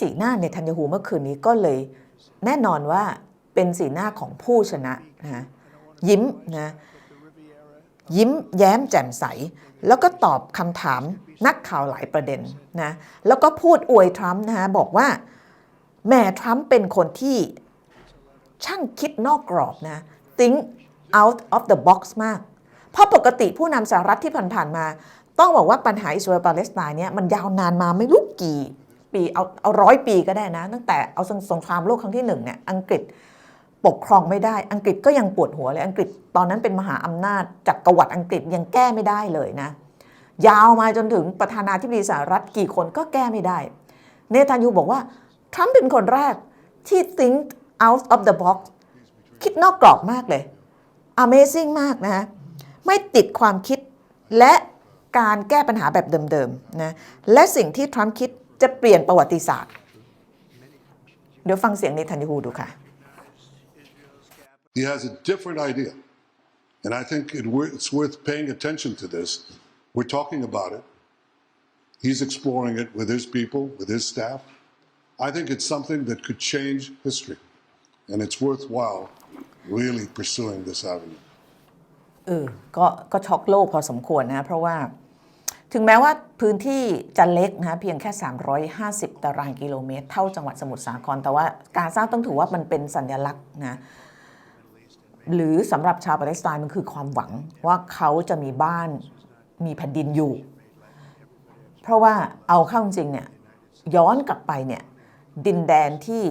สีหน้าเนทันยาฮูเมื่อคืนนี้ก็เลยแน่นอนว่าเป็นสีหน้าของผู้ชนะนะยิ้มนะยิ้มแย้มแจ่มใส แล้วก็ตอบคำถามนักข่าวหลายประเด็นนะแล้วก็พูดอวยทรัมป์นะฮะบอกว่าแม่ทรัมป์เป็นคนที่ช่างคิดนอกกรอบนะ think out of the box มาก เพราะปกติผู้นำสหรัฐที่ผ่านๆมา ต้องบอกว่าปัญหาอิสราเอลปาเลสไตน์เนี่ยมันยาวนานมาไม่รู้กี่ ปีเอาเอาร้อยปีก็ได้นะ ตั้งแต่เอาสงครามโลกครั้งที่หนึ่งเนี่ยอังกฤษปกครองไม่ได้ อังกฤษก็ยังปวดหัวเลย อังกฤษตอนนั้นเป็นมหาอำนาจจักรวรรดิอังกฤษยังแก้ไม่ได้เลยนะ ยาวมาจนถึงประธานาธิบดีสหรัฐกี่คนก็แก้ไม่ได้ เนทันยูบอกว่าทรัมป์เป็นคนแรกที่ think out of the box คิดนอกกรอบมากเลย Amazing มากนะฮะไม่ติดความคิดและการแก้ปัญหาแบบเดิมๆนะ และสิ่งที่ทรัมป์คิด จะเปลี่ยนประวัติศาสตร์ เดี๋ยวฟังเสียงเนทันยาฮูดูค่ะ He has a different idea. And I think it, wor- it's worth paying attention to this. We're talking about it. He's exploring it with his people, with his staff. I think it's something that could change history. And it's worthwhile really pursuing this avenue. เออก็ก็ช็อกโลกพอสมควรนะ เพราะว่า ถึงแม้ว่าพื้นที่จะเล็กนะเพียงแค่ 350 ตารางกิโลเมตร เท่าจังหวัดสมุทรสาคร แต่ว่ากาซาต้องถือว่ามันเป็นสัญลักษณ์นะหรือสำหรับชาวปาเลสไตน์มันคือความหวังว่าเขาจะมีบ้านมีแผ่นดินอยู่ เพราะว่าเอาเข้าจริงเนี่ยย้อนกลับไปเนี่ยดินแดนที่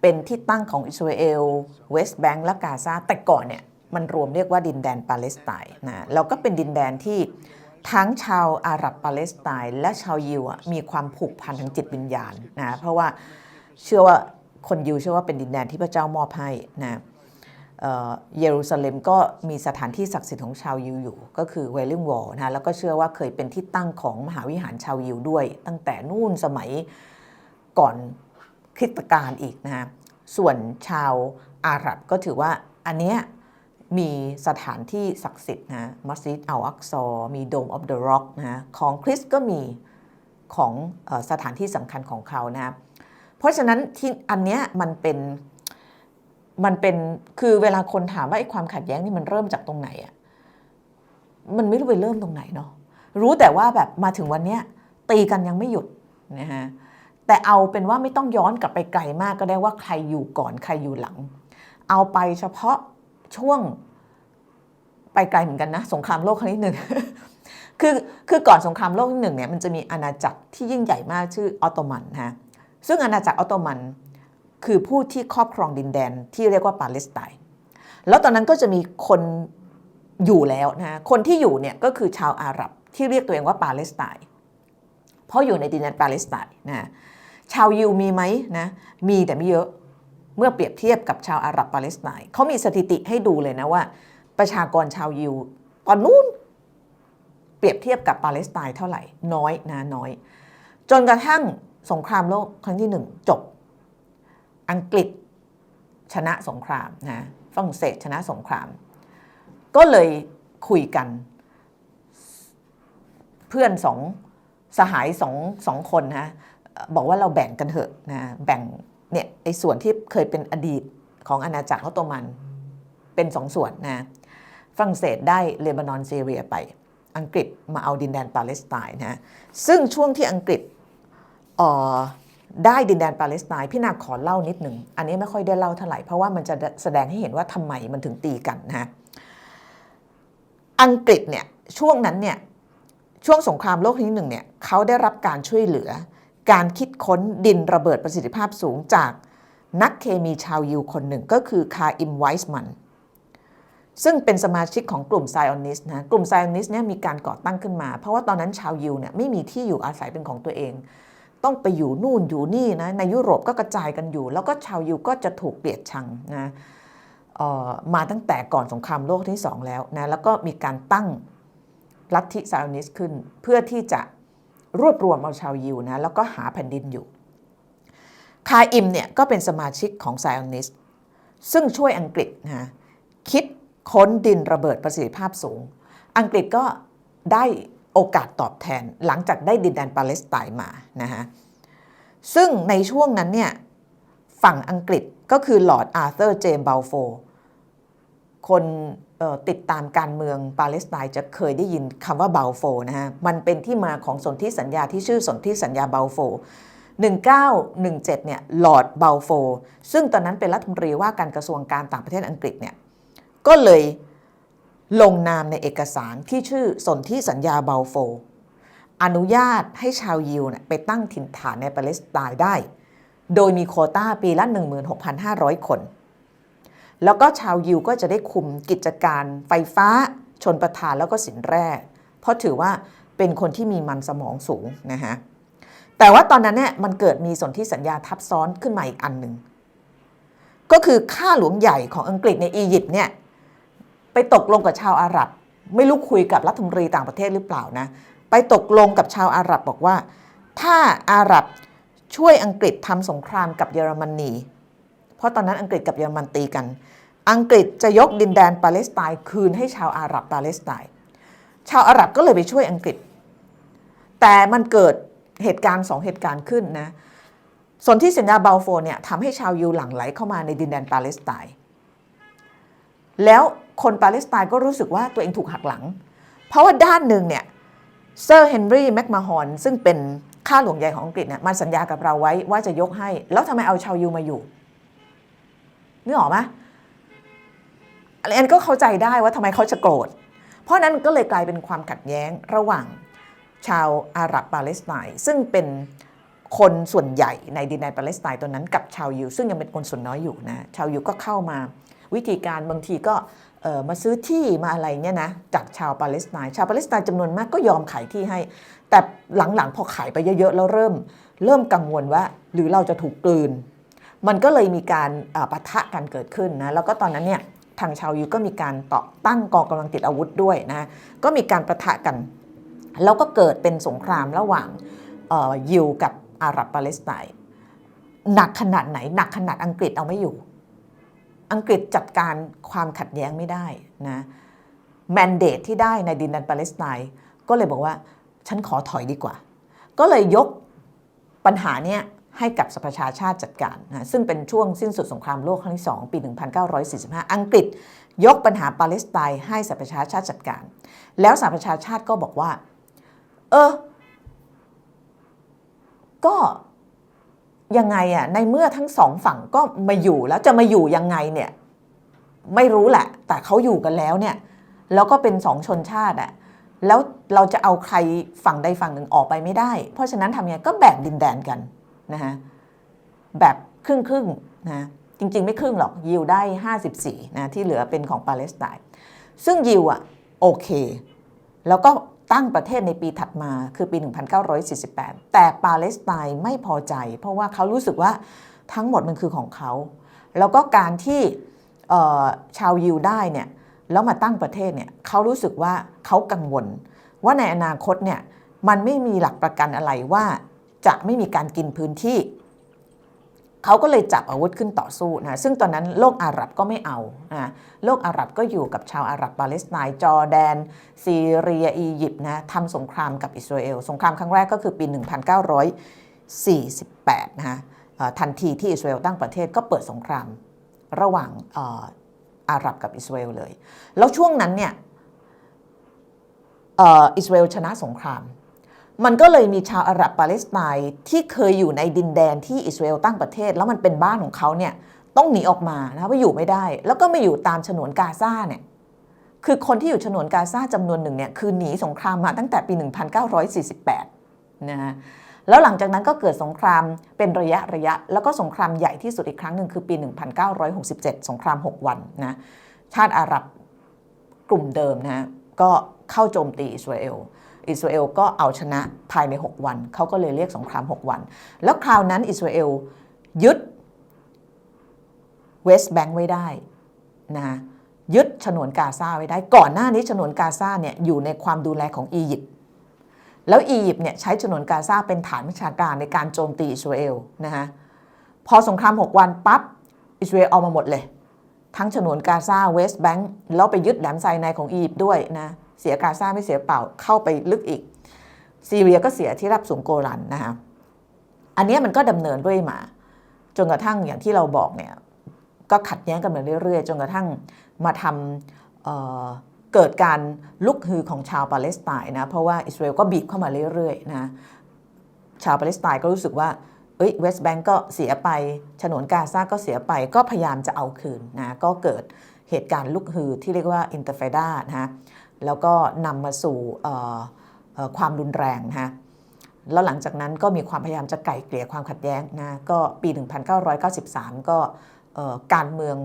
เป็นที่ตั้งของอิสราเอลเวสต์แบงก์และกาซาแต่ก่อนเนี่ยมันรวมเรียกว่าดินแดนปาเลสไตน์นะแล้วก็เป็นดินแดนที่ ทั้งชาวอาหรับปาเลสไตน์และชาวยิวมีความผูกพันทางจิตวิญญาณนะเพราะว่าเชื่อว่าคนยิวเชื่อว่าเป็นดินแดนที่พระเจ้ามอบให้นะเอ่อเยรูซาเล็มก็มีสถานที่ศักดิ์สิทธิ์ของชาวยิวอยู่ ก็คือเวลลิงวอลนะแล้วก็เชื่อว่าเคยเป็นที่ตั้งของมหาวิหารชาวยิวด้วย ตั้งแต่นู่นสมัยก่อนคริสตกาลอีกนะส่วนชาวอาหรับก็ถือว่าอันเนี้ย มีสถานที่ศักดิ์สิทธิ์นะมัสยิดอัลอักซอมีโดมออฟเดอะร็อกนะของคริสก็มีของสถานที่สำคัญของเขานะเพราะฉะนั้นที่อันเนี้ยมันเป็นมันเป็นคือเวลาคนถามว่าไอ้ความขัดแย้งนี่มันเริ่มจากตรงไหนอะมันไม่รู้ไปเริ่มตรงไหนเนาะรู้แต่ว่าแบบมาถึงวันเนี้ยตีกันยังไม่หยุดนะฮะแต่เอาเป็นว่าไม่ต้องย้อนกลับไปไกลมากก็ได้ว่าใครอยู่ก่อนใครอยู่หลัง เอาไปเฉพาะ ช่วงไปไกลเหมือนกันนะ สงครามโลกครั้งที่หนึ่งคือคือก่อนสงครามโลกที่หนึ่งเนี่ยมันจะมีอาณาจักรที่ยิ่งใหญ่มากชื่อออตโตมันนะฮะซึ่งอาณาจักรออตโตมันคือผู้ที่ครอบครองดินแดนที่เรียกว่าปาเลสไตน์แล้วตอนนั้นก็จะมีคนอยู่แล้วนะคนที่อยู่เนี่ยก็คือชาวอาหรับที่เรียกตัวเองว่าปาเลสไตน์เพราะอยู่ในดินแดนปาเลสไตน์นะชาวยิวมีไหมนะมีแต่ไม่เยอะ เมื่อเปรียบเทียบกับชาวอาหรับปาเลสไตน์เขามีสถิติให้ดูเลยนะว่า ประชากรชาวยิวตอนนู้นเปรียบเทียบกับปาเลสไตน์เท่าไหร่น้อยนะน้อย จนกระทั่งสงครามโลกครั้งที่หนึ่งจบ อังกฤษชนะสงครามนะฝรั่งเศสชนะสงคราม ก็เลยคุยกัน เพื่อนสองสหายสองสองคนนะบอกว่าเราแบ่งกันเถอะนะแบ่ง เนี่ยไอ้ส่วนที่เคยเป็นอดีตของอาณาจักรออตโตมันเป็นสองส่วนนะฝรั่งเศสได้เลบานอนซีเรียไป อังกฤษมาเอาดินแดนปาเลสไตน์นะซึ่งช่วงที่อังกฤษเอ่อได้ดินแดนปาเลสไตน์พี่นาขอเล่านิดหนึ่ง อันนี้ไม่ค่อยได้เล่าเท่าไหร่ เพราะว่ามันจะแสดงให้เห็นว่าทำไมมันถึงตีกันนะฮะอังกฤษเนี่ยช่วงนั้นเนี่ยช่วงสงครามโลกที่หนึ่งเนี่ยเขาได้รับการช่วยเหลือ การคิดค้นดินระเบิดประสิทธิภาพสูงจากนักเคมีชาวยิวคนหนึ่งก็คือคาอิมไวส์มันซึ่งเป็นสมาชิกของกลุ่มไซออนิสนะกลุ่มไซออนิสเนี่ยมีการก่อตั้งขึ้นมา เพราะว่าตอนนั้นชาวยิวเนี่ยไม่มีที่อยู่อาศัยเป็นของตัวเอง ต้องไปอยู่นู่นอยู่นี่นะในยุโรปก็กระจายกันอยู่ แล้วก็ชาวยิวก็จะถูกเกลียดชังนะออมาตั้งแต่ก่อนสงครามโลกที่สองแล้วนะแล้วก็มีการตั้งลัทธิไซออนิสขึ้น เพื่อที่จะ รวบรวมเอาชาวยิวนะแล้วก็หาแผ่นดินอยู่ คาอิมเนี่ยก็เป็นสมาชิกของไซออนิสซึ่งช่วยอังกฤษนะคิดค้นดินระเบิดประสิทธิภาพสูง อังกฤษก็ได้โอกาสตอบแทนหลังจากได้ดินแดนปาเลสไตน์มานะฮะซึ่งในช่วงนั้นเนี่ยฝั่งอังกฤษก็คือลอร์ดอาร์เธอร์เจมส์บัลโฟคน ติดตามการเมืองปาเลสไตน์จะเคยได้ยินคำว่าเบลโฟนะฮะ มันเป็นที่มาของสนธิสัญญาที่ชื่อสนธิสัญญาเบลโฟ1917เนี่ยลอร์ดบัลโฟ ซึ่งตอนนั้นเป็นรัฐมนตรีว่าการกระทรวงการต่างประเทศอังกฤษเนี่ยก็เลยลงนามในเอกสารที่ชื่อสนธิสัญญาเบลโฟ อนุญาตให้ชาวยิวเนี่ยไปตั้งถิ่นฐานในปาเลสไตน์ได้ โดยมีโคต้าปีละ 16,500 คน แล้วก็ชาวยิวก็จะได้คุมกิจการไฟฟ้า ชนประทานแล้วก็สินแร่ เพราะถือว่าเป็นคนที่มีมันสมองสูงนะฮะแต่ว่าตอนนั้นเนี่ยมันเกิดมีสนธิสัญญาทับซ้อนขึ้นมาอีกอันหนึ่งก็คือข้าหลวงใหญ่ของอังกฤษในอียิปต์เนี่ยไปตกลงกับชาวอาหรับ ไม่รู้คุยกับรัฐมนตรีต่างประเทศหรือเปล่านะไปตกลงกับชาวอาหรับบอกว่า ถ้าอาหรับช่วยอังกฤษทำสงครามกับเยอรมนี เพราะตอนนั้นอังกฤษกับเยอรมันตีกัน อังกฤษจะยกดินแดนปาเลสไตน์คืนให้ชาวอาหรับปาเลสไตน์ชาวอาหรับก็เลยไปช่วยอังกฤษ แต่มันเกิดเหตุการณ์สองเหตุการณ์ขึ้นนะส่วนที่สัญญาบัลโฟร์เนี่ยทำให้ชาวยิวหลั่งไหลเข้ามาในดินแดนปาเลสไตน์แล้วคนปาเลสไตน์ก็รู้สึกว่าตัวเองถูกหักหลัง เพราะว่าด้านหนึ่งเนี่ยเซอร์เฮนรี่แมคมาฮอนซึ่งเป็นข้าหลวงใหญ่ของอังกฤษเนี่ยมันสัญญากับเราไว้ว่าจะยกให้ แล้วทำไมเอาชาวยิวมาอยู่ นึกออกไหมอันนี้ก็เข้าใจได้ว่าทำไมเขาจะโกรธ เพราะนั้นก็เลยกลายเป็นความขัดแย้งระหว่างชาวอาหรับปาเลสไตน์ซึ่งเป็นคนส่วนใหญ่ในดินแดนปาเลสไตน์ตอนนั้นกับชาวยิวซึ่งยังเป็นคนส่วนน้อยอยู่นะชาวยิวก็เข้ามาวิธีการบางทีก็มาซื้อที่มาอะไรเนี่ยนะจากชาวปาเลสไตน์ชาวปาเลสไตน์จำนวนมากก็ยอมขายที่ให้ แต่หลังๆพอขายไปเยอะๆแล้วเริ่ม เริ่มกังวลว่า หรือเราจะถูกกลืน มันก็เลยมีการปะทะกันเกิดขึ้นนะแล้วก็ตอนนั้นเนี่ยทางชาวยิวก็มีการต่อตั้งกองกำลังติดอาวุธด้วยนะก็มีการประทะกัน แล้วก็เกิดเป็นสงครามระหว่างยิวกับอาหรับปาเลสไตน์หนักขนาดไหน หนักขนาดอังกฤษเอาไม่อยู่ อังกฤษจัดการความขัดแย้งไม่ได้นะแมนเดตที่ได้ในดินแดนปาเลสไตน์ก็เลยบอกว่า ฉันขอถอยดีกว่า ก็เลยยกปัญหาเนี้ย ให้กับสหประชาชาติจัดการนะซึ่งเป็นช่วงสิ้นสุดสงครามโลกครั้งที่ 2 ปี 1945 อังกฤษยกปัญหาปาเลสไตน์ให้สหประชาชาติจัดการ แล้วสหประชาชาติก็บอกว่า เออ ก็ยังไงอะในเมื่อทั้งสองฝั่งก็มาอยู่แล้วจะมาอยู่ยังไงเนี่ย ไม่รู้แหละ แต่เขาอยู่กันแล้วเนี่ย แล้วก็เป็นสองชนชาติอะแล้วเราจะเอาใครฝั่งใดฝั่งหนึ่งออกไปไม่ได้ เพราะฉะนั้นทำยังไงก็แบ่งดินแดนกัน นะฮะแบบครึ่งครึ่งนะจริง ๆ ไม่ครึ่งหรอกยิวได้ 54นะที่เหลือเป็นของปาเลสไตน์ซึ่งยิวอะโอเค แล้วก็ตั้งประเทศในปีถัดมาคือปี 1948 แต่ปาเลสไตน์ไม่พอใจ เพราะว่าเขารู้สึกว่าทั้งหมดมันคือของเขา แล้วก็การที่ชาวยิวได้เนี่ยแล้วมาตั้งประเทศเนี่ยเขารู้สึกว่าเขากังวล ว่าในอนาคตเนี่ยมันไม่มีหลักประกันอะไรว่า จะไม่มีการกินพื้นที่เขาก็เลยจับอาวุธขึ้นต่อสู้นะซึ่งตอนนั้นโลกอาหรับก็ไม่เอานะโลกอาหรับก็อยู่กับชาวอาหรับปาเลสไตน์จอร์แดน ซีเรียอียิปต์นะทำสงครามกับอิสราเอล สงครามครั้งแรกก็คือปี 1948 นะฮะเอ่อทันทีที่อิสราเอลตั้งประเทศก็เปิดสงครามระหว่างอาหรับกับอิสราเอลเลย แล้วช่วงนั้นเนี่ยอิสราเอลชนะสงคราม มันก็เลยมีชาวอาหรับปาเลสไตน์ที่เคยอยู่ในดินแดนที่อิสราเอลตั้งประเทศ แล้วมันเป็นบ้านของเขาเนี่ยต้องหนีออกมานะว่าอยู่ไม่ได้ แล้วก็ไม่อยู่ตามฉนวนกาซาเนี่ยคือคนที่อยู่ฉนวนกาซาจำนวนหนึ่งเนี่ยคือหนีสงครามมาตั้งแต่ปี 1948 นะฮะแล้วหลังจากนั้นก็เกิดสงครามเป็นระยะระยะ แล้วก็สงครามใหญ่ที่สุดอีกครั้งหนึ่งคือปี 1967 สงคราม 6 วันนะชาติอาหรับกลุ่มเดิมนะก็เข้าโจมตีอิสราเอล อิสราเอลก็เอาชนะภายใน 6 วัน เขาก็เลยเรียกสงคราม 6 วัน แล้วคราวนั้นอิสราเอลยึดเวสต์แบงค์ไว้ได้นะยึดฉนวนกาซาไว้ได้ ก่อนหน้านี้ฉนวนกาซาเนี่ยอยู่ในความดูแลของอียิปต์แล้วอียิปต์เนี่ยใช้ฉนวนกาซาเป็นฐานวิชาการในการโจมตีอิสราเอลนะฮะพอสงคราม 6 วันปั๊บอิสราเอลเอามาหมดเลย ทั้งฉนวนกาซาเวสต์แบงค์แล้วไปยึดแหลมไซนายของอียิปต์ด้วยนะ เสียกาซาไม่เสียเปล่าเข้าไปลึกอีก ซีเรียก็เสียที่รับสูงโกลันนะคะอันนี้มันก็ดำเนินด้วยมา จนกระทั่งอย่างที่เราบอกเนี่ยก็ขัดแย้งกันมาเรื่อยๆ จนกระทั่งมาทำเเกิดการลุกฮือของชาวปาเลสไตน์นะเพราะว่าอิสราเอลก็บีบเข้ามาเรื่อยๆนะชาวปาเลสไตน์ก็รู้สึกว่าเอ้ยเวสต์แบงก์ก็เสียไปฉนวนกาซาก็เสียไปก็พยายามจะเอาคืนนะก็เกิดเหตุการณ์ลุกฮือที่เรียกว่าอินเตอร์เฟดานะฮะ แล้วก็นำมาสู่ความรุนแรงนะฮะแล้วหลังจากนั้นก็มีความพยายามจะไก่เกลี่ยความขัดแย้งนะก็ปี 1993 ก็เอ่อการเมือง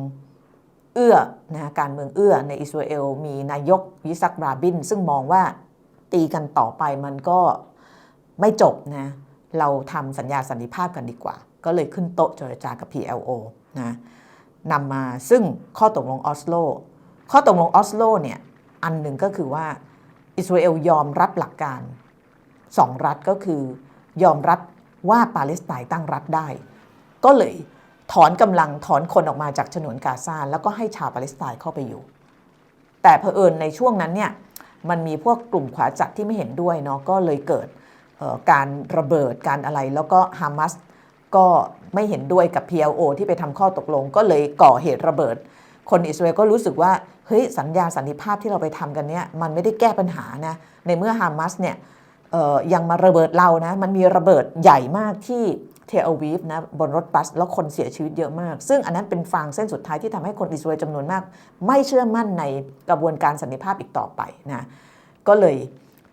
เอื้อนะการเมืองเอื้อในอิสราเอลมีนายกยิซักราบิน ซึ่งมองว่าตีกันต่อไปมันก็ไม่จบนะเราทำสัญญาสันติภาพกันดีกว่า ก็เลยขึ้นโต๊ะเจรจากับ PLO นะนำมาซึ่งข้อตกลงออสโล ข้อตกลงออสโลเนี่ย อันหนึ่งก็คือว่าอิสราเอลยอมรับหลักการสองรัฐก็คือยอมรับว่าปาเลสไตน์ตั้งรัฐได้ ก็เลยถอนกำลังถอนคนออกมาจากฉนวนกาซาแล้วก็ให้ชาวปาเลสไตน์เข้าไปอยู่ แต่เผอิญในช่วงนั้นเนี่ยมันมีพวกกลุ่มขวาจัดที่ไม่เห็นด้วยเนาะก็เลยเกิดการระเบิดการอะไรแล้วก็ฮามาสก็ไม่เห็นด้วยกับ PLO ที่ไปทำข้อตกลง ก็เลยก่อเหตุระเบิด คนอิสราเอลก็รู้สึกว่าเฮ้ยสัญญาสันติภาพที่เราไปทำกันเนี่ยมันไม่ได้แก้ปัญหานะในเมื่อฮามาสเนี่ยยังมาระเบิดเรานะมันมีระเบิดใหญ่มากที่เทลอาวีฟนะบนรถบัสแล้วคนเสียชีวิตเยอะมาก ซึ่งอันนั้นเป็นฟางเส้นสุดท้ายที่ทำให้คนอิสราเอลจำนวนมาก ไม่เชื่อมั่นในกระบวนการสันติภาพอีกต่อไปนะก็เลย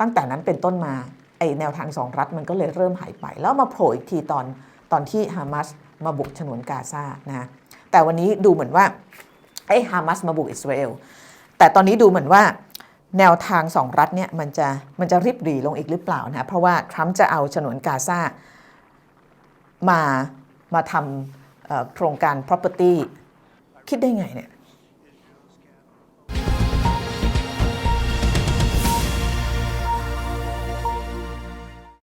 ตั้งแต่นั้นเป็นต้นมาไอแนวทางสองรัฐมันก็เลยเริ่มหายไป แล้วมาโผล่อีกทีตอนตอนที่ฮามาสมาบุกฉนวนกาซานะแต่วันนี้ดูเหมือนว่า ไอ้ฮามาสมาบุกอิสราเอลแต่ตอนนี้ดูเหมือนว่าแนวทางสองรัฐเนี่ยมันจะมันจะริบหรี่ลงอีกหรือเปล่านะเพราะว่าทรัมป์จะเอาฉนวนกาซามามาทำโครงการ property คิดได้ไงเนี่ย